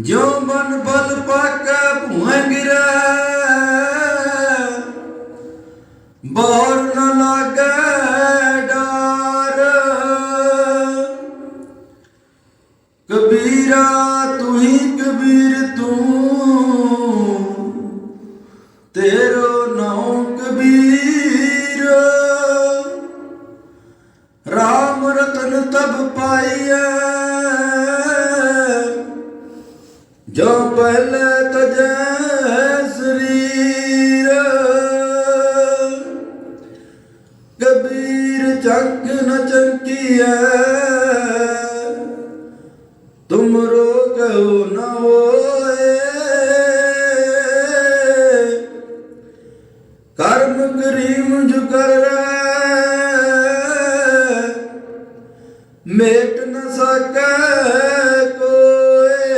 ਜੋ ਮਨ ਬਲ ਪਾਕੈ ਭੂਏ ਗਿਰੈ। ਕਬੀਰ ਚੱਕ ਨ ਚੰਕੀਐ ਤੁਮਰੋ ਕਹੋ ਨ ਹੋਏ। ਕਰਮ ਕਰੀਮ ਜੋ ਕਰ ਮੇਟ ਨ ਸਕੈ ਕੋਏ।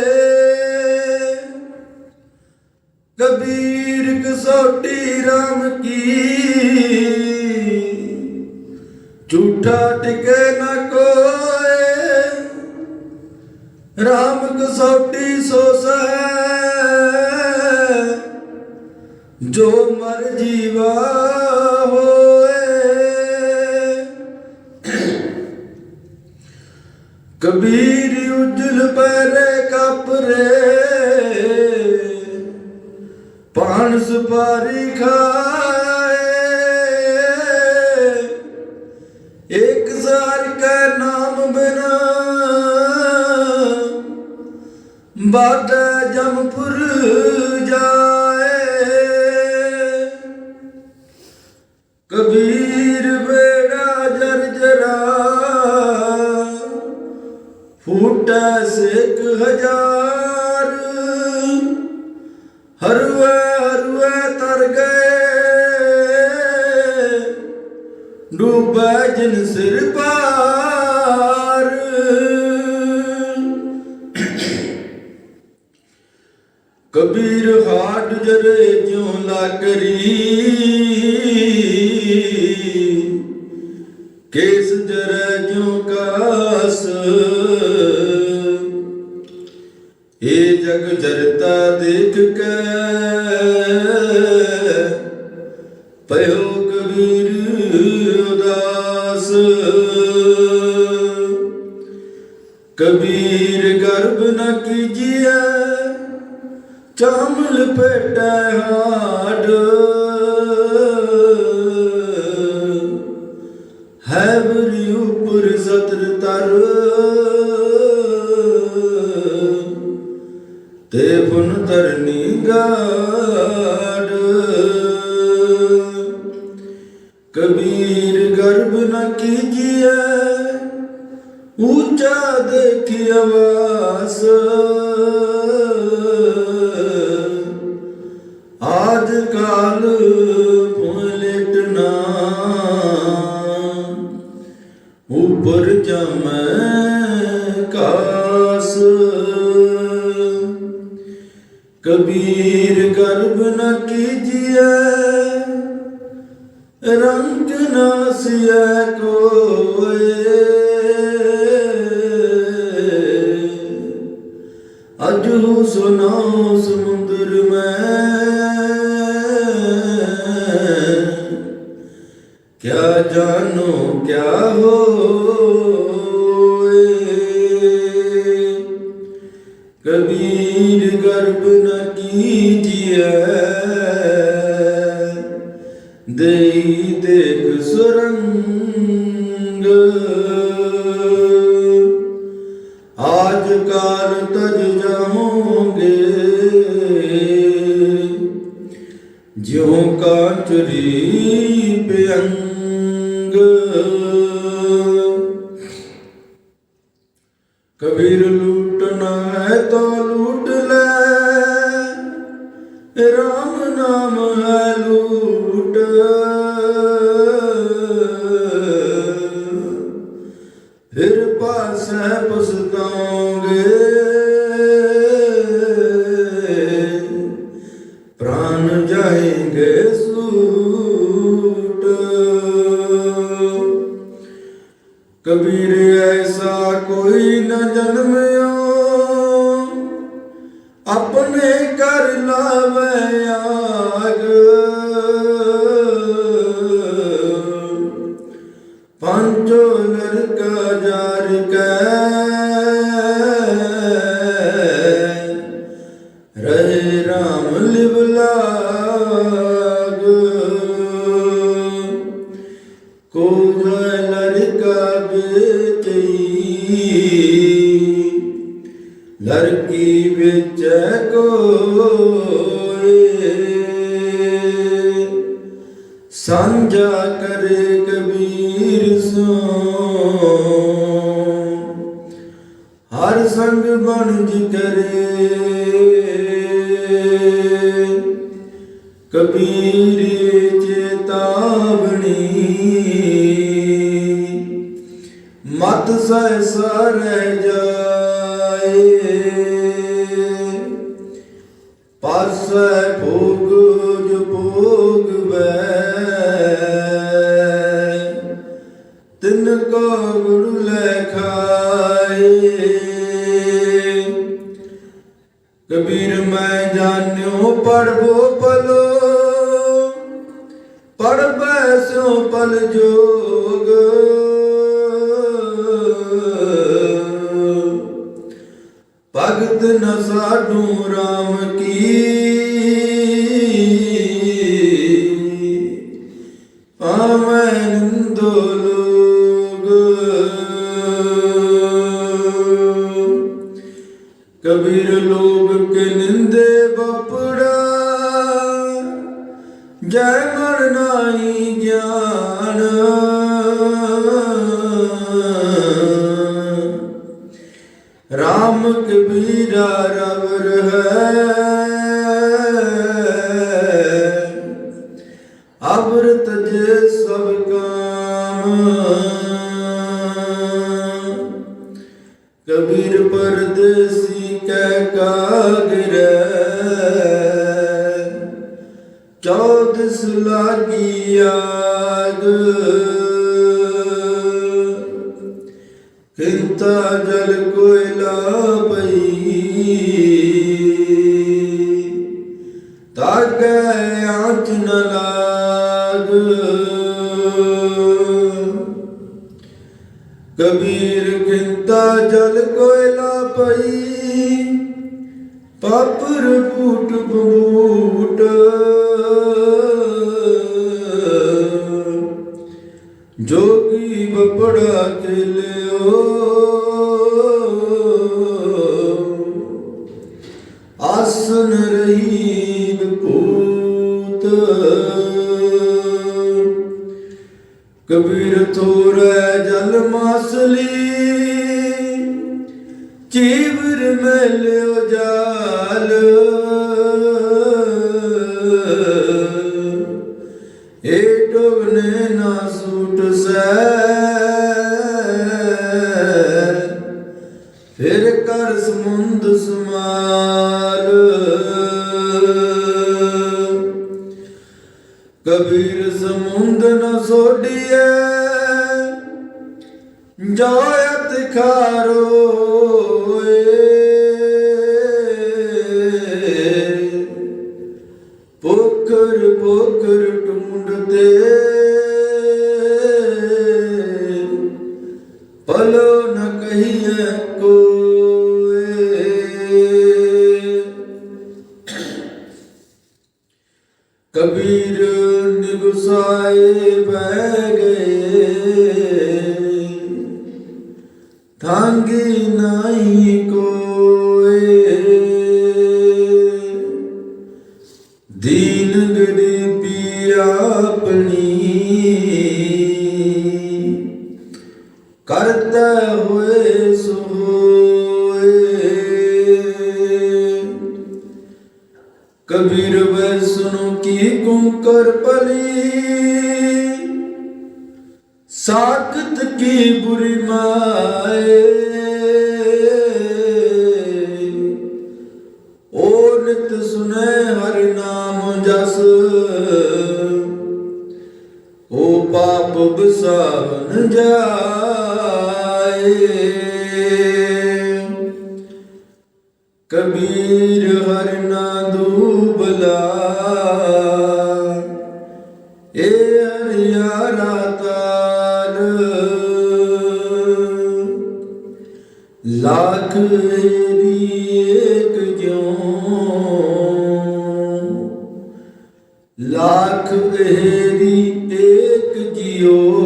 ਕਬੀਰ ਕਸੋਟੀ ਰਾਮ ਕੀ ਜੋ ਮਰ ਜੀਵਾ ਹੋਏ ਕਬੀਰ ਉਜਲ ਪੈਰੇ ਕਪਰੇ। ਪਾਨ ਸੁਪਾਰੀ ਖਾਏ। ਇੱਕ ਸਾਰ ਕੈ ਨਾਮ ਬਿਨਾ। ਬਾਦ ਫੂਟਾ ਸਿੱਖ ਹਜ਼ਾਰ ਹਰਵੇ ਹਰਵੇ ਤਰ ਗਏ, ਡੂਬੈ ਜਿਨ ਸਿਰ ਪਾਰ। ਕਬੀਰ ਹਾਟ ਜਰੇ ਜਿਉ ਲਾ ਕਰੀ ਕਬੀਰ ਉਦਾਸ। ਕਬੀਰ ਗਰਬ ਨ ਕੀਜੀਐ, ਚਾਮਲ ਪੇਟੈ ਹਾਡ ਹੈ ਬਰੀ ਉਪਰ ਸਤਰ ਤਰ। ਤੇ ਫੁਨ ਤਰਨੀ ਗਾਡ ਕਬੀਰ ਗਰਬ ਨ ਕੀਜੀਐ ਉੱਚਾ ਦੇਖਿ ਆਵਾਸ ਰੰਗ ਨਾਸਿਐ ਕੋਏ। ਅਜੂ ਸੁਨਾਉ ਸਮੁੰਦਰ ਮੈਂ। ਕਿਆ ਜਾਨੋ ਕਿਆ ਹੋਏ। ਕਬੀਰ ਗਰਬ ਨ ਕੀਜੀਐ। ਦੇ ਦੇਖ ਆਜ ਕਾਲ ਤਜ ਜਾਓਗੇ ਜਿਉ ਕਾਚਰੀ ਪਿਅੰਗ। ਕਬੀਰ ਲੂਟਣਾ ਹੈ ਤਾਂ ਲੂਟ ਲੈ। ਰਾਮ ਨਾਮ ਹੈ ਲੂਟ। ਐਸਾ ਕੋਈ ਨ ਜਨਮਿਓ ਆਪਣੇ ਕਰ ਲਾਵੇ ਆਗ। ਪੰਜੋ ਲੜਕਾ ਜਾਰ ਕੈ। ਰਹੇ ਰਾਮ ਲਿਵਲਾਗ ਲੜਕੀ ਵਿੱਚ ਕੋਏ ਸਾਂਝਾ ਕਰੇ ਕਬੀਰ ਸੋ। ਹਰ ਸੰਗ ਬਣ ਕਰੇ। ਕਬੀਰ ਚੇਤਾਵਣੀ ਮਤ ਸਹਿਸਾ ਰਹਿ ਜਾਏ। ਪਾਸੈ ਭੋਗ ਜੋ ਭੋਗ ਬੈ ਤਿਨ ਕੋ ਗੁਰੂ ਲੈ ਖਾਏ। ਕਬੀਰ ਮੈਂ ਜਾਣਿਓ ਪੜਵੋ ਪਲੋ ਪੜਬੈ ਸੋ ਪਲ ਜੋਗ। ਭਗਤ ਨ ਸਾਡੂ RAM ਕੀ। ਕਬੀਰਾ ਰਵਰ ਹੈ ਅਵਰਤ ਜੇ ਸਭ ਕਾਮ। ਕਬੀਰ ਪਰਦੇਸੀ ਕੈ ਕਾਗਰ ਚੌਦਸ ਲਾਗੀ ਆਗ। ਕਿੰਤਾ ਜਲ ਕੋਇਲਾ ਪਈ। ਤਾਗੈ ਆਂਚ ਨ ਲਾਗ। ਕਬੀਰ ਕਿੰਤਾ ਜਲ ਕੋਇਲਾ ਪਈ। ਪਾਪਰ ਬੂਟ ਬੂਟ। ਜੋਗੀ ਬਪੜਾ ਕੇ ਲਿਓ। ਕਬੀਰ ਸਮੁੰਦ ਨ ਸੋਡੀਐ ਜਾਇਤ ਖਾਰੋਏ। ਪੋਖਰ ਪੋਖਰ ਟੁੰਡਦੇ ਪਲੋ ਨ ਕਹੀਏ ਕੁੰਕਰ ਪਲੀ ਸਾਖਤ ਕੀ ਬੁਰੀ ਮਾਏ। ਓ ਨਿਤ ਸੁਨੇ ਹਰਿ ਨਾਮ ਜਸ। ਓ ਪਾਪ ਬਸਾਵਨ ਜਾਏ। ਕਬੀਰ ਲੱਖ ਏਰੀ ਏਕ ਜਿਉ।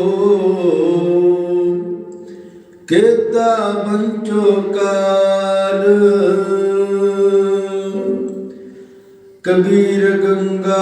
ਕਿਤਾ ਬੰਚੋ ਕਾਲ। ਕਬੀਰ